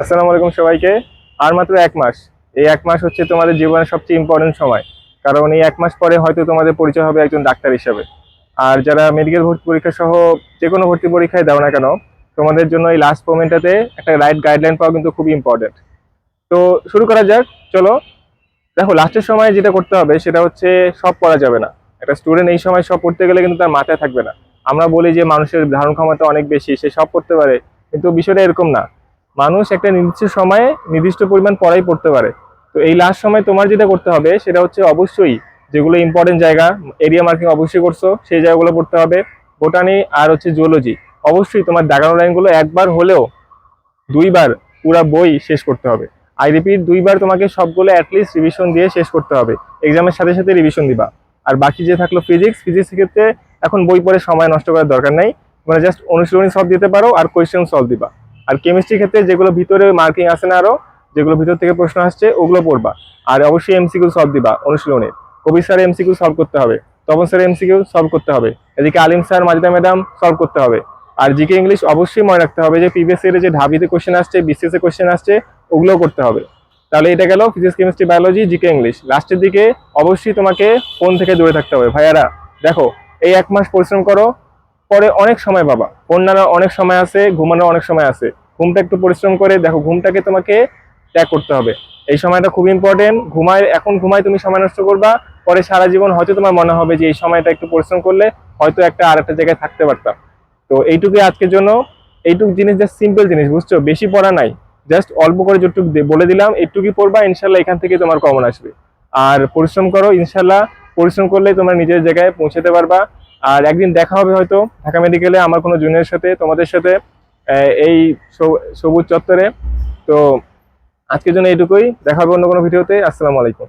আসসালামু আলাইকুম সবাইকে। আর মাত্র এক মাস। এই এক মাস হচ্ছে তোমাদের জীবনের সবচেয়ে ইম্পর্টেন্ট সময়। কারণ এই এক মাস পরে হয়তো তোমাদের পরিচয় হবে একজন ডাক্তার হিসেবে। আর যারা মেডিকেল ভর্তি পরীক্ষা সহ যে কোনো ভর্তি পরীক্ষায় দাও না কেন, তোমাদের জন্য এই লাস্ট মোমেন্টটাতে একটা রাইট গাইডলাইন পাওয়া কিন্তু খুবই ইম্পর্টেন্ট তো শুরু করা যাক। চলো। দেখো লাস্টের সময় যেটা করতে হবে সেটা হচ্ছে সব পড়া যাবে না। একটা স্টুডেন্ট এই সময় সব পড়তে গেলে কিন্তু তার মাথায় থাকবে না। আমরা বলি যে মানুষের ধারণ ক্ষমতা অনেক বেশি, সে সব পড়তে পারে। কিন্তু বিষয়টা এরকম না। মানুষ একটা নির্দিষ্ট সময়ে নির্দিষ্ট পরিমাণ পড়াই পড়তে পারে। তো এই লাস্ট সময় তোমার যেটা করতে হবে, সেটা হচ্ছে অবশ্যই যেগুলো ইম্পর্টেন্ট জায়গা এরিয়া মার্কিং অবশ্যই করছ, সেই জায়গাগুলো পড়তে হবে। বোটানি আর হচ্ছে জুওলজি অবশ্যই তোমার দাগানো লাইনগুলো একবার হলেও দুইবার পুরা বই শেষ করতে হবে। আই রিপিট দুইবার তোমাকে সবগুলো অ্যাটলিস্ট রিভিশন দিয়ে শেষ করতে হবে। এক্সামের সাথে সাথে রিভিশন দিবা। আর বাকি যে থাকল ফিজিক্স ফিজিক্স ক্ষেত্রে এখন বই পড়ে সময় নষ্ট করার দরকার নেই। মানে জাস্ট অনুশীলনী সলভ দিতে পারো আর কোয়েশ্চেন সলভ দিবা। আর কেমিস্ট্রি ক্ষেত্রে যেগুলো ভিতরে মার্কিং আসে না আরও, যেগুলো ভিতর থেকে প্রশ্ন আসছে, ওগুলো পড়বা। আর অবশ্যই এমসিকিউ সলভ দিবা অনুশীলনে। কবি স্যার এমসিকিউ সলভ করতে হবে, তপন স্যার এমসিকিউ সলভ করতে হবে, এদিকে Alim sir Majida madam solve করতে হবে। আর জিকে ইংলিশ অবশ্যই মনে রাখতে হবে যে প্রিভিয়াস ইয়ারে যে ঢাবিতে কোশ্চেন আসছে বিসিএস এ কোশ্চেন আসছে, ওগুলোও করতে হবে। তাহলে এটা গেল physics chemistry biology GK English লাস্টের দিকে অবশ্যই তোমাকে ফোন থেকে দূরে থাকতে হবে। ভাইয়ারা, দেখো, এই এক মাস পরিশ্রম করো পরে অনেক সময় পাবা অন্যান্য অনেক সময় আছে ঘুমানোর অনেক সময় আছে ঘুমটা একটু পরিশ্রম করে দেখো, ঘুমটাকে তোমাকে ত্যাগ করতে হবে। এই সময়টা খুব ইম্পর্টেন্ট ঘুমায়, এখন ঘুমায় তুমি সময় নষ্ট করবা, পরে সারা জীবন হয়তো তোমার মনে হবে যে এই সময়টা একটু পরিশ্রম করলে হয়তো একটা আর একটা জায়গায় থাকতে পারতাম। তো এইটুকুই আজকের জন্য। এইটুকু জিনিস জাস্ট সিম্পল জিনিস, বুঝছ? বেশি পড়া নাই। জাস্ট অল্প করে যেটুকু বলে দিলাম, এইটুকুই পড়বা, ইনশাল্লাহ এখান থেকে তোমার কমন আসবে। আর পরিশ্রম করো, ইনশাল্লাহ পরিশ্রম করলে তোমার নিজের জায়গায় পৌঁছাতে পারবা। আর একদিন দেখা হবে হয়তো ঢাকা মেডিকেলে আমার কোনো জুনিয়র সাথে, তোমাদের সাথে এই সবু- সবুজ চত্বরে। তো আজকের জন্য এইটুকুই। দেখা হবে অন্য কোনো ভিডিওতে। আসসালামু আলাইকুম।